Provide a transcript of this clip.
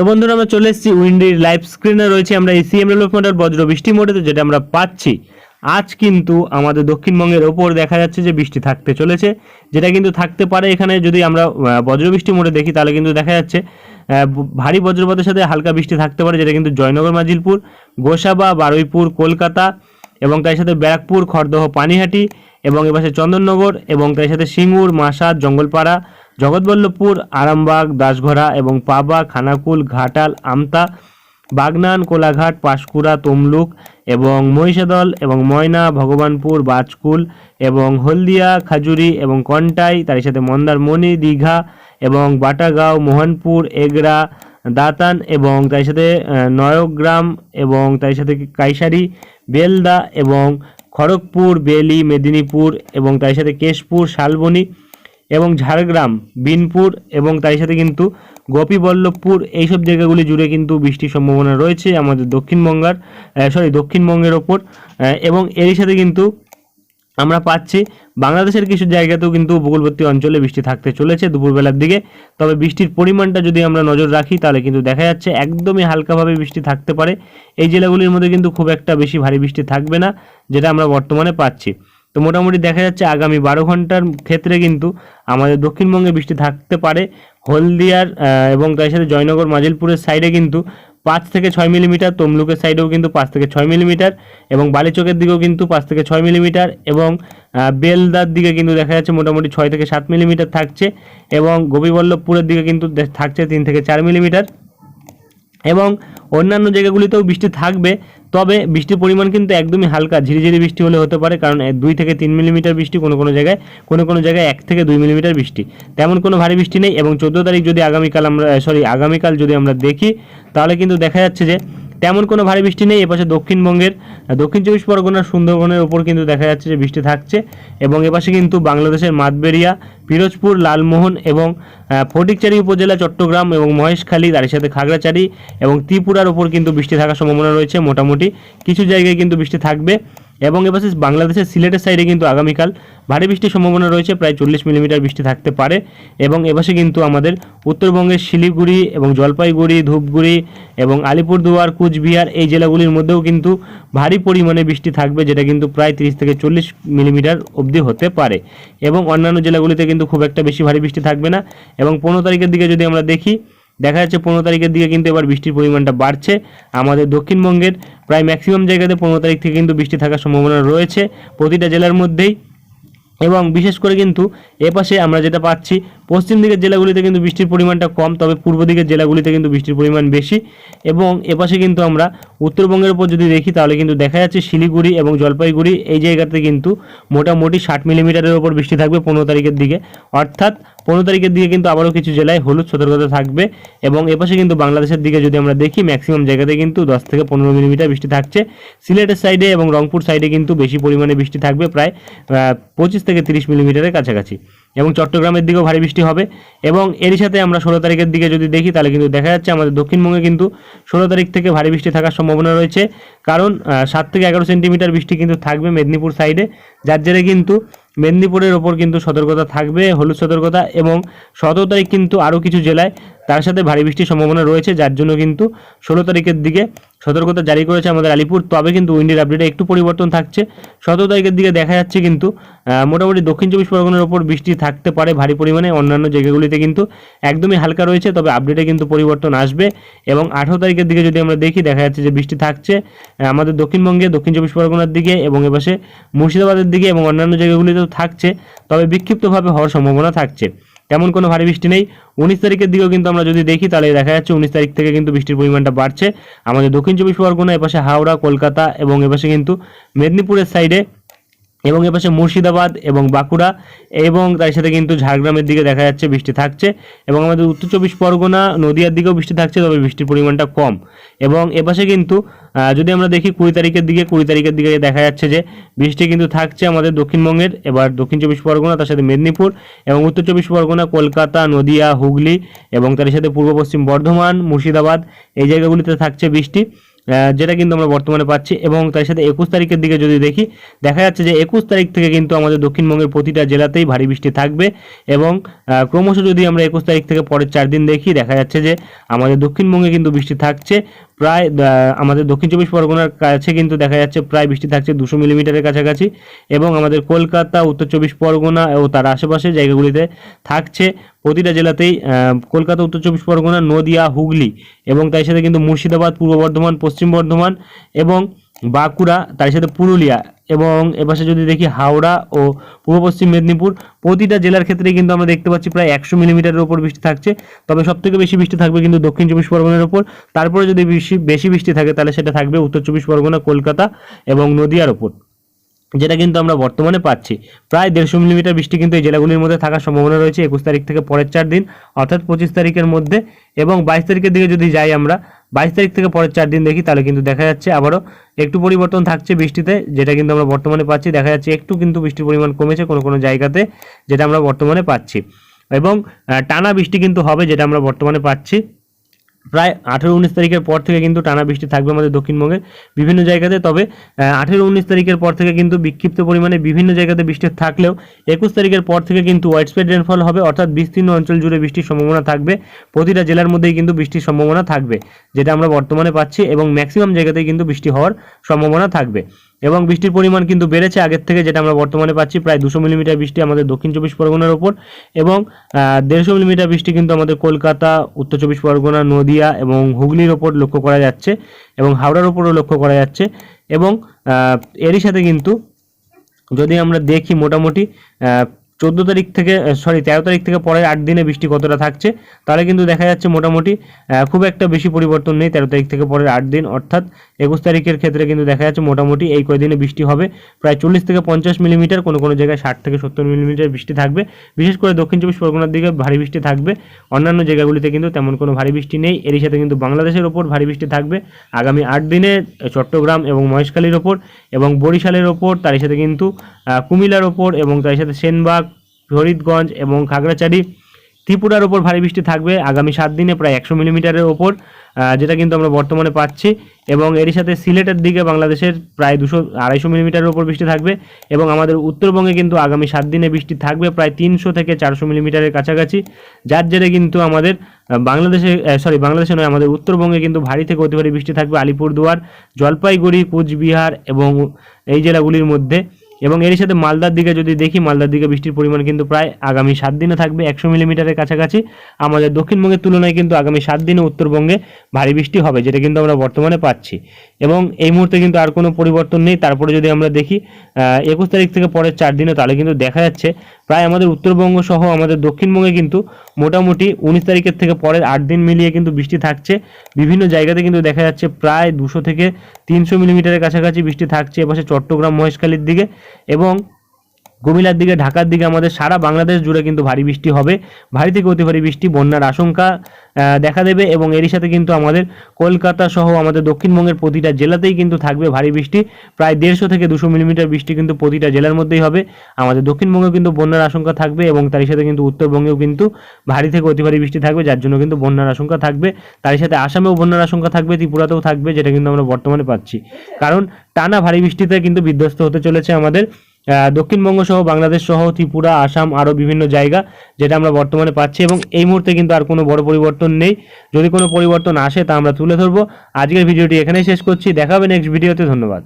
তো বন্ধুরা, আমরা চলে এসেছি উইন্ডির লাইভ স্ক্রিনে রয়েছে। আমরা এই সিএমএল মডেল বজ্র বৃষ্টি মোডেতে যেটা আমরা পাচ্ছি। আজ কিন্তু আমাদের দক্ষিণবঙ্গের ওপর দেখা যাচ্ছে যে বৃষ্টি থাকতে চলেছে। যেটা কিন্তু থাকতে পারে এখানে, যদি আমরা বজ্রবৃষ্টি মোডে দেখি, তাহলে কিন্তু দেখা যাচ্ছে ভারী বজ্রপাতের সাথে হালকা বৃষ্টি থাকতে পারে, যেটা কিন্তু জয়নগর, মাজিলপুর, গোসাবা, বারুইপুর, কলকাতা এবং তার সাথে ব্যারাকপুর খড়দহ পানিহাটি এবং এপাশে চন্দননগর এবং তার সাথে সিঙ্গুর মাসাদ জঙ্গলপাড়া জগৎবল্লভপুর, আরামবাগ দাসঘরা এবং পাবা, খানাকুল, ঘাটাল, আমতা, বাগনান, কোলাঘাট, পাঁশকুড়া, তমলুক এবং মহিষাদল এবং ময়না, ভগবানপুর, বাজকুল এবং হলদিয়া, খাজুরি এবং কন্টাই তার সাথে মন্দারমণি, দীঘা এবং বাটাগাঁও, মোহনপুর, এগরা, দাতান এবং তার সাথে নয়গ্রাম এবং তার সাথে কাইসারি, বেলদা এবং খড়গপুর, বেলি, মেদিনীপুর এবং তার সাথে কেশপুর, শালবনী এবং ঝাড়গ্রাম, বিনপুর এবং তার সাথে কিন্তু গোপীবল্লভপুর এইসব জায়গাগুলি জুড়ে কিন্তু বৃষ্টির সম্ভাবনা রয়েছে আমাদের দক্ষিণবঙ্গার সরি দক্ষিণবঙ্গের ওপর। এবং এরই সাথে কিন্তু আমরা পাচ্ছি বাংলাদেশের কিছু জায়গাতেও কিন্তু উপকূলবর্তী অঞ্চলে বৃষ্টি থাকতে চলেছে দুপুরবেলার দিকে। তবে বৃষ্টির পরিমাণটা যদি আমরা নজর রাখি, তাহলে কিন্তু দেখা যাচ্ছে একদমই হালকাভাবে বৃষ্টি থাকতে পারে। এই জেলাগুলির মধ্যে কিন্তু খুব একটা বেশি ভারী বৃষ্টি থাকবে না, যেটা আমরা বর্তমানে পাচ্ছি। তো মোটামুটি দেখা যাচ্ছে আগামী বারো ঘণ্টার ক্ষেত্রে কিন্তু আমাদের দক্ষিণবঙ্গে বৃষ্টি থাকতে পারে। হলদিয়ার এবং তার সাথে জয়নগর, মাজিলপুরের সাইডে কিন্তু পাঁচ থেকে ছয় মিলিমিটার, তমলুকের সাইডেও কিন্তু পাঁচ থেকে ছয় মিলিমিটার, এবং বালিচকের দিকেও কিন্তু পাঁচ থেকে ছয় মিলিমিটার, এবং বেলদার দিকে কিন্তু দেখা যাচ্ছে মোটামুটি ছয় থেকে সাত মিলিমিটার থাকছে, এবং গোপীবল্লভপুরের দিকে কিন্তু থাকছে তিন থেকে চার মিলিমিটার। এবং অন্যান্য জায়গাগুলিতেও বৃষ্টি থাকবে তবে বৃষ্টির পরিমাণ কিন্তু একদমই হালকা, ঝিরিঝিরি বৃষ্টি হলে হতে পারে, কারণ দুই থেকে তিন মিলিমিটার বৃষ্টি কোনো কোনো জায়গায়, কোনো কোনো জায়গায় এক থেকে দুই মিলিমিটার বৃষ্টি। তেমন কোনো ভারী বৃষ্টি নেই এবং চোদ্দ তারিখ যদি আগামীকাল আমরা সরি আগামীকাল যদি আমরা দেখি, তাহলে কিন্তু দেখা যাচ্ছে যে তেমন কোনো ভারী বৃষ্টি নেই, এপাশে দক্ষিণবঙ্গের দক্ষিণ চব্বিশ পরগনার সুন্দরবনের ওপর কিন্তু দেখা যাচ্ছে যে বৃষ্টি থাকছে এবং এপাশে কিন্তু বাংলাদেশের মাতবেরিয়া, পিরোজপুর, লালমোহন এবং ফটিকচারি উপজেলা, চট্টগ্রাম এবং মহেশখালী, তার সাথে খাগড়াছড়ি এবং ত্রিপুরার ওপর কিন্তু বৃষ্টি থাকার সম্ভাবনা রয়েছে মোটামুটি। কিছু জায়গায় কিন্তু বৃষ্টি থাকবে। এবং এপাশে বাংলাদেশের সিলেটের সাইডে কিন্তু আগামীকাল ভারী বৃষ্টির সম্ভাবনা রয়েছে, প্রায় চল্লিশ মিলিমিটার বৃষ্টি থাকতে পারে এবং এপাশে কিন্তু আমাদের উত্তরবঙ্গের শিলিগুড়ি এবং জলপাইগুড়ি, ধূপগুড়ি এবং আলিপুরদুয়ার, কুচবিহার এই জেলাগুলির মধ্যেও কিন্তু ভারী পরিমাণে বৃষ্টি থাকবে, যেটা কিন্তু প্রায় তিরিশ থেকে চল্লিশ মিলিমিটার অবধি হতে পারে এবং অন্যান্য জেলাগুলিতে কিন্তু খুব একটা বেশি ভারী বৃষ্টি থাকবে না এবং পনেরো তারিখের দিকে যদি আমরা দেখি দেখা যাচ্ছে পনেরো তারিখের দিকে কিন্তু এবার বৃষ্টির পরিমাণটা বাড়ছে। আমাদের দক্ষিণবঙ্গের প্রায় ম্যাক্সিমাম জায়গাতে পনেরো তারিখ থেকে কিন্তু বৃষ্টি থাকার সম্ভাবনা রয়েছে প্রতিটা জেলার মধ্যেই। এবং বিশেষ করে কিন্তু এপাশে আমরা যেটা পাচ্ছি, পশ্চিম দিকের জেলাগুলিতে কিন্তু বৃষ্টির পরিমাণটা কম, তবে পূর্ব দিকের জেলাগুলিতে কিন্তু বৃষ্টির পরিমাণ বেশি। এবং এপাশে কিন্তু আমরা উত্তরবঙ্গের উপর যদি দেখি, তাহলে কিন্তু দেখা যাচ্ছে শিলিগুড়ি এবং জলপাইগুড়ি এই জায়গাতে কিন্তু মোটামুটি ষাট মিলিমিটারের ওপর বৃষ্টি থাকবে পনেরো তারিখের দিকে। অর্থাৎ পনেরো তারিখের দিকে কিন্তু আবারও কিছু জেলায় হলুদ সতর্কতা থাকবে এবং এপাশে কিন্তু বাংলাদেশের দিকে যদি আমরা দেখি ম্যাক্সিমাম জায়গাতে কিন্তু দশ থেকে পনেরো মিলিমিটার বৃষ্টি থাকছে। সিলেটের সাইডে এবং রংপুর সাইডে কিন্তু বেশি পরিমাণে বৃষ্টি থাকবে, প্রায় পঁচিশ থেকে তিরিশ মিলিমিটারের কাছাকাছি। এবং চট্টগ্রামের দিকেও ভারী বৃষ্টি হবে। এবং এরই সাথে আমরা ষোলো তারিখের দিকে যদি দেখি, তাহলে কিন্তু দেখা যাচ্ছে আমাদের দক্ষিণবঙ্গে কিন্তু ষোলো তারিখ থেকে ভারী বৃষ্টি থাকার সম্ভাবনা রয়েছে। কারণ সাত থেকে এগারো সেন্টিমিটার বৃষ্টি কিন্তু থাকবে মেদিনীপুর সাইডে যার জেরে কিন্তু মেদিনীপুরের ওপর কিন্তু সতর্কতা থাকবে, হলুদ সতর্কতা এবং সতেরো তারিখ কিন্তু আরও কিছু জেলায় তার সাথে ভারী বৃষ্টির সম্ভাবনা রয়েছে, যার জন্য কিন্তু ষোলো তারিখের দিকে সতর্কতা জারি করেছে আমাদের আলিপুর, তবে কিন্তু উইন্ডের আপডেটে একটু পরিবর্তন থাকছে। সতেরো তারিখের দিকে দেখা যাচ্ছে কিন্তু মোটামুটি দক্ষিণ চব্বিশ পরগনার ওপর বৃষ্টি থাকতে পারে ভারী পরিমাণে, অন্যান্য জায়গাগুলিতে কিন্তু একদমই হালকা রয়েছে, তবে আপডেটে কিন্তু পরিবর্তন আসবে। এবং আঠেরো তারিখের দিকে যদি আমরা দেখি, দেখা যাচ্ছে যে বৃষ্টি থাকছে আমাদের দক্ষিণবঙ্গে, দক্ষিণ চব্বিশ পরগনার দিকে এবং এপাশে মুর্শিদাবাদের দিকে এবং অন্যান্য জায়গাগুলিতেও থাকছে, তবে বিক্ষিপ্তভাবে হওয়ার সম্ভাবনা থাকছে। তেমন কোনো ভারী বৃষ্টি নেই। উনিশ তারিখের দিকেও কিন্তু আমরা যদি দেখি, তাহলে দেখা যাচ্ছে উনিশ তারিখ থেকে কিন্তু বৃষ্টির পরিমাণটা বাড়ছে। আমাদের দক্ষিণ চব্বিশ পরগনা, এপাশে হাওড়া, কলকাতা এবং এপাশে কিন্তু মেদিনীপুরের সাইডে এবং এপাশে মুর্শিদাবাদ এবং বাঁকুড়া এবং তার সাথে কিন্তু ঝাড়গ্রামের দিকে দেখা যাচ্ছে বৃষ্টি থাকছে এবং আমাদের উত্তর চব্বিশ পরগনা, নদিয়ার দিকেও বৃষ্টি থাকছে, তবে বৃষ্টির পরিমাণটা কম। এবং এপাশে কিন্তু যদি আমরা দেখি কুড়ি তারিখের দিকে, কুড়ি তারিখের দিকে দেখা যাচ্ছে যে বৃষ্টি কিন্তু থাকছে আমাদের দক্ষিণবঙ্গের, এবার দক্ষিণ চব্বিশ পরগনা, তার সাথে মেদিনীপুর এবং উত্তর চব্বিশ পরগনা, কলকাতা, নদিয়া, হুগলি এবং তার সাথে পূর্ব পশ্চিম বর্ধমান, মুর্শিদাবাদ, এই জায়গাগুলিতে থাকছে বৃষ্টি। যেটা কিন্তু আমরা বর্তমানে পাচ্ছি এবং তার সাথে একুশ তারিখের দিকে যদি দেখি, দেখা যাচ্ছে যে একুশ তারিখ থেকে কিন্তু আমাদের দক্ষিণবঙ্গের প্রতিটা জেলাতেই ভারী বৃষ্টি থাকবে এবং ক্রমশ যদি আমরা একুশ তারিখ থেকে পরের চার দিন দেখি, দেখা যাচ্ছে যে আমাদের দক্ষিণবঙ্গে কিন্তু বৃষ্টি থাকছে। প্রায় আমাদের দক্ষিণ চব্বিশ পরগনার কাছে কিন্তু দেখা যাচ্ছে প্রায় বৃষ্টি থাকছে দুশো মিলিমিটারের কাছাকাছি এবং আমাদের কলকাতা, উত্তর চব্বিশ পরগনা ও তার আশেপাশে জায়গাগুলিতে থাকছে। প্রতিটা জেলাতেই কলকাতা, উত্তর চব্বিশ পরগনা, নদিয়া, হুগলি এবং তার সাথে কিন্তু মুর্শিদাবাদ, পূর্ব বর্ধমান, পশ্চিম বর্ধমান এবং বাঁকুড়া, তার সাথে পুরুলিয়া এবং এপাশে যদি দেখি হাওড়া ও পূর্ব পশ্চিম মেদিনীপুর, প্রতিটা জেলার ক্ষেত্রেই কিন্তু আমরা দেখতে পাচ্ছি প্রায় একশো মিলিমিটারের ওপর বৃষ্টি থাকছে। তবে সব থেকে বেশি বৃষ্টি থাকবে কিন্তু দক্ষিণ চব্বিশ পরগনার ওপর। তারপরে যদি বেশি বেশি বৃষ্টি থাকে তাহলে সেটা থাকবে উত্তর চব্বিশ পরগনা, কলকাতা এবং নদিয়ার ওপর। যেটা কিন্তু আমরা বর্তমানে পাচ্ছি। প্রায় দেড়শো মিলিমিটার বৃষ্টি কিন্তু এই জেলাগুলির মধ্যে থাকার সম্ভাবনা রয়েছে। একুশ তারিখ থেকে পরের চার দিন, অর্থাৎ পঁচিশ তারিখের মধ্যে এবং বাইশ তারিখের দিকে যদি যাই আমরা বাইশ তারিখ থেকে পরের চার দিন দেখি, তাহলে কিন্তু দেখা যাচ্ছে আবারও একটু পরিবর্তন থাকছে বৃষ্টিতে, যেটা কিন্তু আমরা বর্তমানে পাচ্ছি। দেখা যাচ্ছে একটু কিন্তু বৃষ্টির পরিমাণ কমেছে কোনো কোনো জায়গাতে, যেটা আমরা বর্তমানে পাচ্ছি। এবং টানা বৃষ্টি কিন্তু হবে, যেটা আমরা বর্তমানে পাচ্ছি। প্রায় আঠেরো উনিশ তারিখের পর থেকে কিন্তু টানা বৃষ্টি থাকবে আমাদের দক্ষিণবঙ্গের বিভিন্ন জায়গাতে। তবে আঠেরো উনিশ তারিখের পর থেকে কিন্তু বিক্ষিপ্ত পরিমাণে বিভিন্ন জায়গাতে বৃষ্টি থাকলেও একুশ তারিখের পর থেকে কিন্তু ওয়াইড স্প্রেড রেনফল হবে, অর্থাৎ বিস্তীর্ণ অঞ্চল জুড়ে বৃষ্টির সম্ভাবনা থাকবে। প্রতিটা জেলার মধ্যেই কিন্তু বৃষ্টির সম্ভাবনা থাকবে, যেটা আমরা বর্তমানে পাচ্ছি এবং ম্যাক্সিমাম জায়গাতেই কিন্তু বৃষ্টি হওয়ার সম্ভাবনা থাকবে। এবং বৃষ্টির পরিমাণ কিন্তু বেড়েছে আগের থেকে, যেটা আমরা বর্তমানে পাচ্ছি প্রায় দুশো মিলিমিটার বৃষ্টি আমাদের দক্ষিণ চব্বিশ পরগনার ওপর এবং দেড়শো মিলিমিটার বৃষ্টি কিন্তু আমাদের কলকাতা, উত্তর চব্বিশ পরগনা, নদিয়া এবং হুগলির ওপর লক্ষ্য করা যাচ্ছে এবং হাওড়ার ওপরও লক্ষ্য করা যাচ্ছে এবং এরই সাথে কিন্তু যদি আমরা দেখি মোটামুটি চোদ্দ তারিখ থেকে সরি তেরো তারিখ থেকে পরের আট দিনে বৃষ্টি কতটা থাকছে তাহলে কিন্তু দেখা যাচ্ছে মোটামুটি খুব একটা বেশি পরিবর্তন নেই তেরো তারিখ থেকে পরের আট দিন অর্থাৎ একুশ তারিখের ক্ষেত্রে কিন্তু দেখা যাচ্ছে মোটামুটি এই কয়দিনে বৃষ্টি হবে। প্রায় চল্লিশ থেকে পঞ্চাশ মিলিমিটার কোনো কোনো জায়গায় ষাট থেকে সত্তর মিলিমিটার বৃষ্টি থাকবে। বিশেষ করে দক্ষিণ চব্বিশ পরগনার দিকে ভারী বৃষ্টি থাকবে। অন্যান্য জায়গাগুলিতে কিন্তু তেমন কোনো ভারী বৃষ্টি নেই। এরই সাথে কিন্তু বাংলাদেশের ওপর ভারী বৃষ্টি থাকবে। আগামী আট দিনে চট্টগ্রাম এবং মহেশখালীর ওপর এবং বরিশালের ওপর তারই সাথে কিন্তু আহ, কুমিল্লার ওপর এবং তার সাথে সেনবাগ ফরিদগঞ্জ এবং খাগড়াছড়ি। ত্রিপুরার ওপর ভারী বৃষ্টি থাকবে আগামী সাত দিনে প্রায় একশো মিলিমিটারের ওপর যেটা কিন্তু আমরা বর্তমানে পাচ্ছি। এবং এরই সাথে সিলেটের দিকে বাংলাদেশের প্রায় দুশো আড়াইশো মিলিমিটারের ওপর বৃষ্টি থাকবে এবং আমাদের উত্তরবঙ্গে কিন্তু আগামী সাত দিনে বৃষ্টি থাকবে প্রায় তিনশো থেকে চারশো মিলিমিটারের কাছাকাছি। যার জেরে কিন্তু আমাদের বাংলাদেশে সরি বাংলাদেশে নয়, আমাদের উত্তরবঙ্গে কিন্তু ভারী থেকে অতি ভারী বৃষ্টি থাকবে আলিপুরদুয়ার, জলপাইগুড়ি, কুচবিহার এবং এই জেলাগুলির মধ্যে। এবং এর সাথে মালদার দিকে যদি দেখি, মালদার দিকে বৃষ্টির পরিমাণ কিন্তু প্রায় আগামী সাত দিনে থাকবে, একশো মিলিমিটারের কাছাকাছি। আমাদের দক্ষিণবঙ্গের তুলনায় কিন্তু আগামী সাত দিনে উত্তরবঙ্গে ভারী বৃষ্টি হবে, যেটা কিন্তু আমরা বর্তমানে পাচ্ছি। এবং এই মুহূর্তে কিন্তু আর কোনো পরিবর্তন নেই। তারপরে যদি আমরা দেখি একুশ তারিখ থেকে পরের চার দিনে, তাহলে কিন্তু দেখা যাচ্ছে প্রায় আমাদের উত্তরবঙ্গ সহ আমাদের দক্ষিণবঙ্গে কিন্তু মোটামুটি উনিশ তারিখের থেকে পরের আট দিন মিলিয়ে কিন্তু বৃষ্টি থাকছে। বিভিন্ন জায়গাতে কিন্তু দেখা যাচ্ছে প্রায় দুশো থেকে তিনশো মিলিমিটারের কাছাকাছি বৃষ্টি থাকছে। এপাশে চট্টগ্রাম মহেশখালীর দিকে এবং কুমিল্লার দিকে, ঢাকার দিকে আমাদের সারা বাংলাদেশ জুড়ে কিন্তু ভারী বৃষ্টি হবে। ভারী থেকে অতি ভারী বৃষ্টি, বন্যার আশঙ্কা দেখা দেবে এবং এরই সাথে কিন্তু আমাদের কলকাতা সহ আমাদের দক্ষিণবঙ্গের প্রতিটা জেলাতেই কিন্তু থাকবে ভারী বৃষ্টি। প্রায় দেড়শো থেকে দুশো মিলিমিটার বৃষ্টি কিন্তু প্রতিটা জেলার মধ্যেই হবে। আমাদের দক্ষিণবঙ্গেও কিন্তু বন্যার আশঙ্কা থাকবে এবং তারই সাথে কিন্তু উত্তরবঙ্গেও কিন্তু ভারী থেকে অতি ভারী বৃষ্টি থাকবে, যার জন্য কিন্তু বন্যার আশঙ্কা থাকবে। তারই সাথে আসামেও বন্যার আশঙ্কা থাকবে, ত্রিপুরাতেও থাকবে, যেটা কিন্তু আমরা বর্তমানে পাচ্ছি। কারণ টানা ভারী বৃষ্টিতে কিন্তু বিধ্বস্ত হতে চলেছে আমাদের দক্ষিণবঙ্গ সহ বাংলাদেশ সহ ত্রিপুরা, আসাম আরও বিভিন্ন জায়গা যেটা আমরা বর্তমানে পাচ্ছি এবং এই মুহূর্তে কিন্তু আর কোনো বড় পরিবর্তন নেই। যদি কোনো পরিবর্তন আসে তা আমরা তুলে ধরবো। আজকের ভিডিওটি এখানেই শেষ করছি। দেখাবে নেক্সট ভিডিওতে ধন্যবাদ।